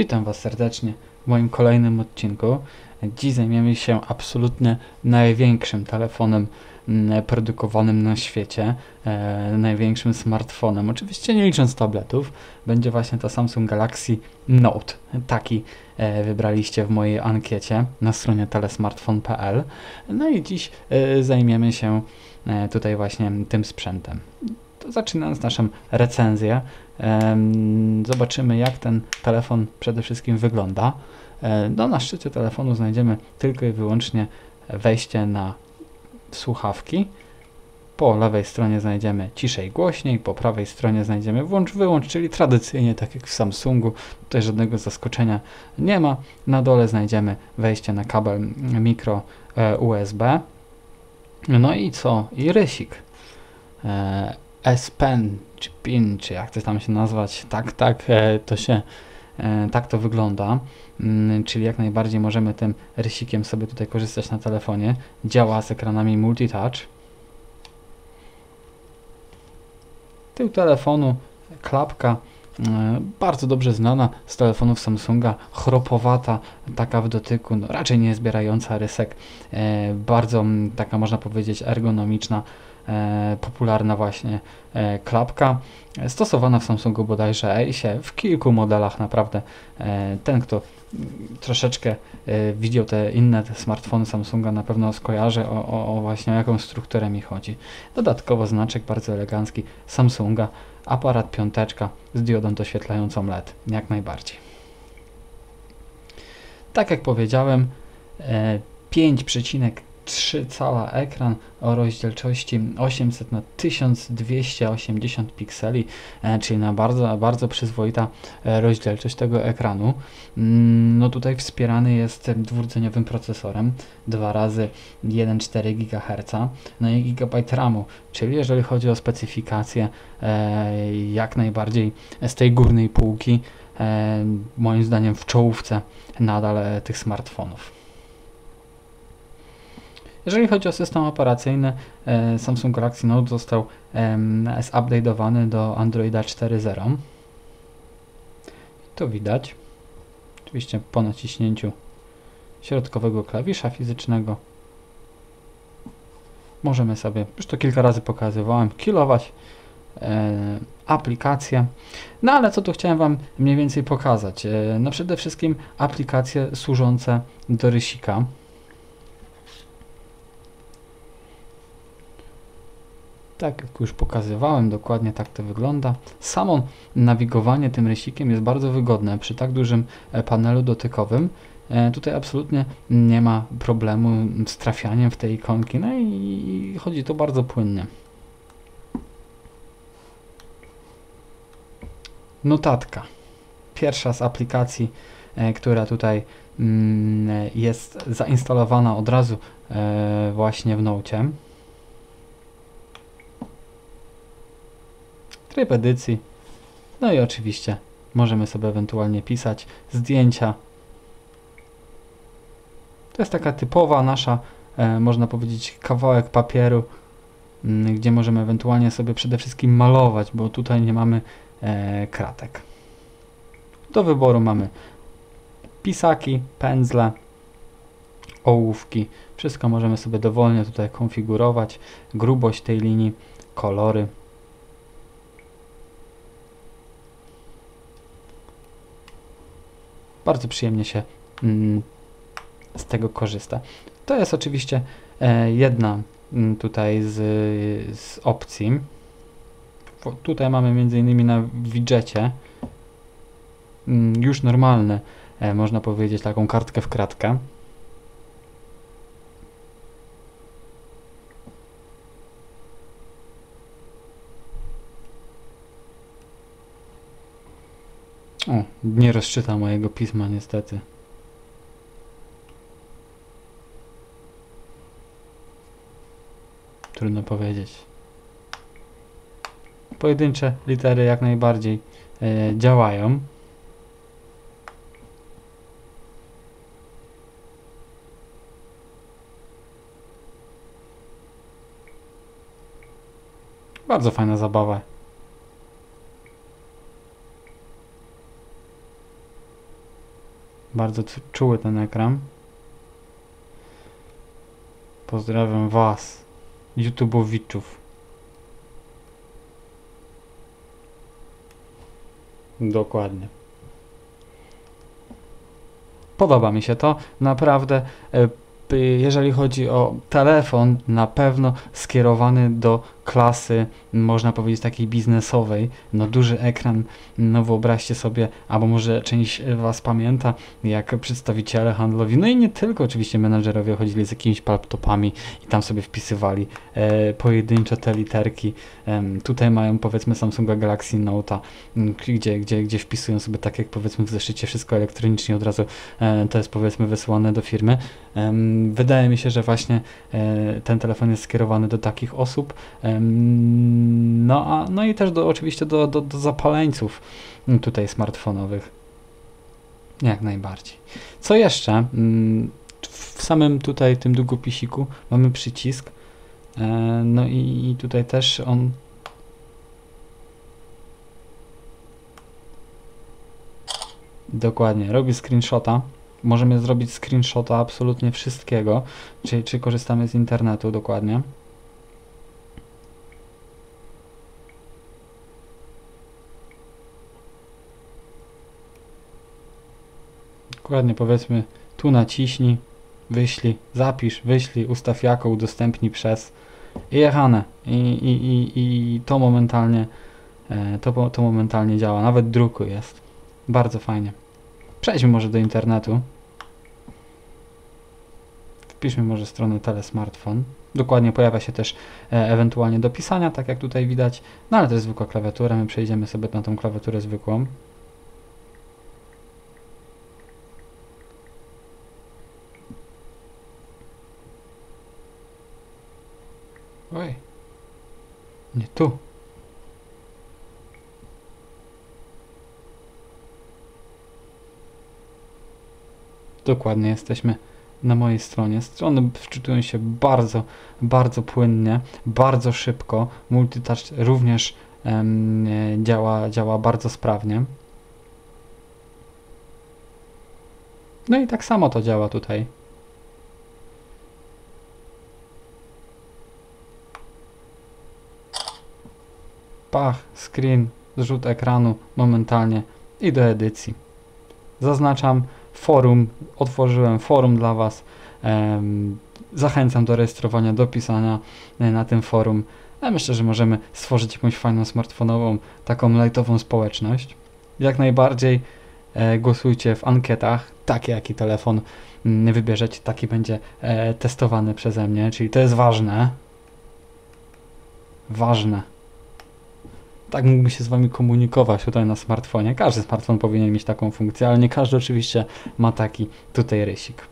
Witam Was serdecznie w moim kolejnym odcinku. Dziś zajmiemy się absolutnie największym telefonem mm, produkowanym na świecie, e, największym smartfonem. Oczywiście nie licząc tabletów, będzie właśnie to Samsung Galaxy Note. Taki e, wybraliście w mojej ankiecie na stronie telesmartphone.pl. No i dziś e, zajmiemy się e, tutaj właśnie tym sprzętem. Zaczynając naszą recenzję, zobaczymy jak ten telefon przede wszystkim wygląda. E, No, na szczycie telefonu znajdziemy tylko i wyłącznie wejście na słuchawki. Po lewej stronie znajdziemy ciszej głośniej, po prawej stronie znajdziemy włącz wyłącz, czyli tradycyjnie tak jak w Samsungu. Tutaj żadnego zaskoczenia nie ma. Na dole znajdziemy wejście na kabel mikro e, USB. No i co? I rysik. E, S-Pen, czy PIN, czy jak to tam się nazwać. Tak, tak, e, to się e, tak to wygląda. Mm, czyli jak najbardziej możemy tym rysikiem sobie tutaj korzystać na telefonie. Działa z ekranami multitouch. Tył telefonu, klapka, e, bardzo dobrze znana z telefonów Samsunga, chropowata, taka w dotyku, no, raczej nie zbierająca rysek, bardzo taka można powiedzieć ergonomiczna, E, popularna właśnie e, klapka, stosowana w Samsungu bodajże e, się w kilku modelach naprawdę. Ten, kto troszeczkę widział te inne te smartfony Samsunga, na pewno skojarzy o, o, o właśnie o jaką strukturę mi chodzi. Dodatkowo znaczek bardzo elegancki Samsunga, aparat piąteczka z diodą doświetlającą LED, jak najbardziej. Tak jak powiedziałem, 5,3 3 cala ekran o rozdzielczości 800 na 1280 pikseli, e, czyli na bardzo, bardzo przyzwoita e, rozdzielczość tego ekranu. Mm, no tutaj wspierany jest dwurdzeniowym procesorem 2 razy 1,4 GHz, no i GB RAMu, czyli jeżeli chodzi o specyfikację e, jak najbardziej z tej górnej półki, moim zdaniem w czołówce nadal tych smartfonów. Jeżeli chodzi o system operacyjny, e, Samsung Galaxy Note został zupdate'owany do Androida 4.0. To widać. Oczywiście po naciśnięciu środkowego klawisza fizycznego możemy sobie, już to kilka razy pokazywałem, kilować e, aplikacje. No ale co tu chciałem Wam mniej więcej pokazać? E, no przede wszystkim aplikacje służące do rysika. Tak jak już pokazywałem, dokładnie tak to wygląda. Samo nawigowanie tym rysikiem jest bardzo wygodne przy tak dużym e, panelu dotykowym. E, Tutaj absolutnie nie ma problemu z trafianiem w te ikonki, no i chodzi to bardzo płynnie. Notatka. Pierwsza z aplikacji, e, która tutaj mm, jest zainstalowana od razu właśnie w Nocie. Tryb edycji. No i oczywiście możemy sobie ewentualnie pisać zdjęcia. To jest taka typowa nasza, e, można powiedzieć, kawałek papieru, m, gdzie możemy ewentualnie sobie przede wszystkim malować, bo tutaj nie mamy e, kratek. Do wyboru mamy pisaki, pędzle, ołówki. Wszystko możemy sobie dowolnie tutaj konfigurować. Grubość tej linii, kolory. Bardzo przyjemnie się mm, z tego korzysta. To jest oczywiście e, jedna mm, tutaj z, z opcji. Tutaj mamy między innymi na widżecie mm, już normalne, e, można powiedzieć, taką kartkę w kratkę. O, nie rozczyta mojego pisma niestety. Trudno powiedzieć. Pojedyncze litery jak najbardziej e, działają. Bardzo fajna zabawa. Bardzo czuły ten ekran. Pozdrawiam Was, YouTubeowiczów. Dokładnie. Podoba mi się to. Naprawdę, e, jeżeli chodzi o telefon, na pewno skierowany do klasy, można powiedzieć, takiej biznesowej. No duży ekran, no wyobraźcie sobie, albo może część Was pamięta, jak przedstawiciele handlowi, no i nie tylko oczywiście menadżerowie chodzili z jakimiś laptopami i tam sobie wpisywali e, pojedyncze te literki. Em, tutaj mają powiedzmy Samsunga Galaxy Note'a, m, gdzie, gdzie, gdzie wpisują sobie tak jak powiedzmy w zeszycie wszystko elektronicznie od razu e, to jest powiedzmy wysyłane do firmy. Wydaje mi się, że właśnie e, ten telefon jest skierowany do takich osób. No, a, no i też do, oczywiście do, do, do zapaleńców tutaj smartfonowych. Jak najbardziej. Co jeszcze? Mm, W samym tutaj tym długopisiku mamy przycisk. E, No i, i tutaj też on Dokładnie, robi screenshota. Możemy zrobić screenshota absolutnie wszystkiego, czyli czy korzystamy z internetu dokładnie. Dokładnie, powiedzmy, tu naciśnij, wyślij, zapisz, wyślij, ustaw jako, udostępnij przez i jechane. I, i, i, i to momentalnie e, to, to momentalnie działa, nawet druku jest. Bardzo fajnie. Przejdźmy może do internetu. Wpiszmy może stronę telesmartfon. Dokładnie pojawia się też e, ewentualnie do pisania, tak jak tutaj widać. No ale to jest zwykła klawiatura, my przejdziemy sobie na tą klawiaturę zwykłą. Nie tu. Dokładnie, jesteśmy na mojej stronie. Strony wczytują się bardzo, bardzo płynnie, bardzo szybko. Multitouch również em, działa, działa bardzo sprawnie. No i tak samo to działa tutaj. Pach, screen, zrzut ekranu momentalnie i do edycji. Zaznaczam forum, otworzyłem forum dla Was. Zachęcam do rejestrowania, do pisania e, na tym forum. Ja myślę, że możemy stworzyć jakąś fajną smartfonową, taką lightową społeczność. Jak najbardziej e, głosujcie w ankietach, taki jaki telefon mm, wybierzecie, taki będzie e, testowany przeze mnie, czyli to jest ważne. Ważne. Tak mógłby się z Wami komunikować tutaj na smartfonie. Każdy smartfon powinien mieć taką funkcję, ale nie każdy oczywiście ma taki tutaj rysik.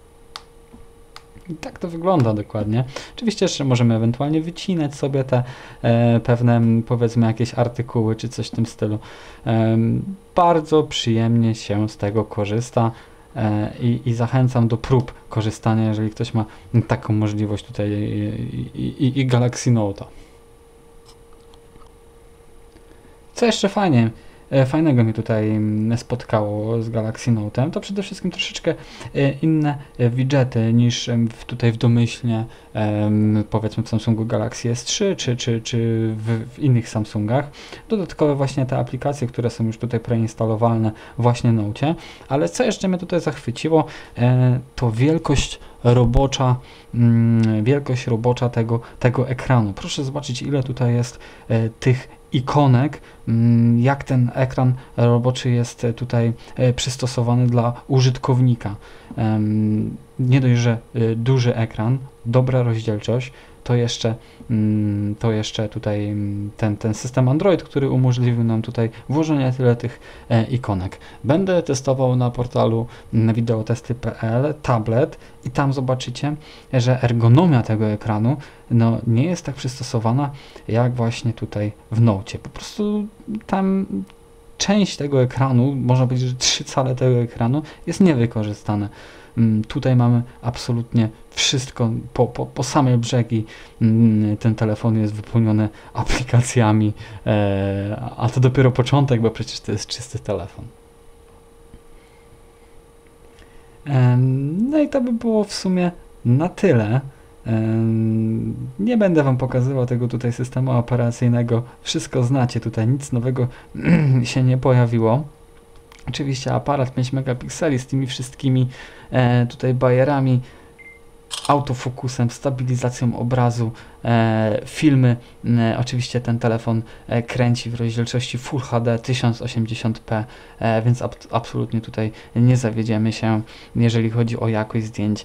I tak to wygląda dokładnie. Oczywiście jeszcze możemy ewentualnie wycinać sobie te e, pewne, powiedzmy, jakieś artykuły czy coś w tym stylu. Em, bardzo przyjemnie się z tego korzysta e, i, i zachęcam do prób korzystania, jeżeli ktoś ma taką możliwość tutaj i, i, i, i Galaxy Note'a. Co jeszcze fajnie, e, fajnego mnie tutaj mm, spotkało z Galaxy Note'em, to przede wszystkim troszeczkę e, inne e, widgety niż w, tutaj w domyślnie powiedzmy w Samsungu Galaxy S3 czy, czy, czy w, w innych Samsungach. Dodatkowe właśnie te aplikacje, które są już tutaj preinstalowane właśnie na Note. Ale co jeszcze mnie tutaj zachwyciło, to wielkość robocza, mm, wielkość robocza tego, tego ekranu. Proszę zobaczyć, ile tutaj jest tych ikonek, mm, jak ten ekran roboczy jest e, tutaj e, przystosowany dla użytkownika. Nie dość, że e, duży ekran, dobra rozdzielczość, to jeszcze, mm, to jeszcze tutaj mm, ten, ten system Android, który umożliwił nam tutaj włożenie tyle tych e, ikonek. Będę testował na portalu wideotesty.pl tablet i tam zobaczycie, że ergonomia tego ekranu no, nie jest tak przystosowana jak właśnie tutaj w Nocie. Po prostu tam część tego ekranu, można powiedzieć, że trzy cale tego ekranu jest niewykorzystane. Mm, Tutaj mamy absolutnie wszystko po, po, po same brzegi. Mm, Ten telefon jest wypełniony aplikacjami, e, a to dopiero początek, bo przecież to jest czysty telefon. No i to by było w sumie na tyle. Nie będę Wam pokazywał tego tutaj systemu operacyjnego. Wszystko znacie tutaj, nic nowego się nie pojawiło. Oczywiście aparat 5 megapikseli z tymi wszystkimi e, tutaj bajerami, autofokusem, stabilizacją obrazu, e, filmy. E, oczywiście ten telefon kręci w rozdzielczości Full HD 1080p, e, więc ab absolutnie tutaj nie zawiedziemy się, jeżeli chodzi o jakość zdjęć.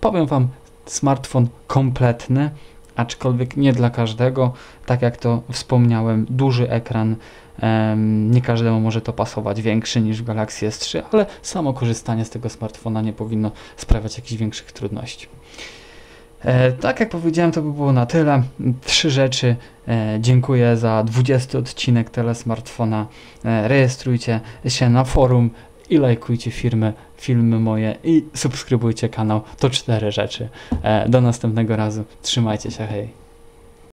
Powiem Wam, smartfon kompletny, aczkolwiek nie dla każdego. Tak jak to wspomniałem, duży ekran. nie każdemu może to pasować większy niż Galaxy S3, ale samo korzystanie z tego smartfona nie powinno sprawiać jakichś większych trudności. E, tak jak powiedziałem, to by było na tyle. Trzy rzeczy. E, dziękuję za 20 odcinek telesmartfona. E, rejestrujcie się na forum i lajkujcie firmy, filmy moje i subskrybujcie kanał. To cztery rzeczy. E, do następnego razu. Trzymajcie się, hej.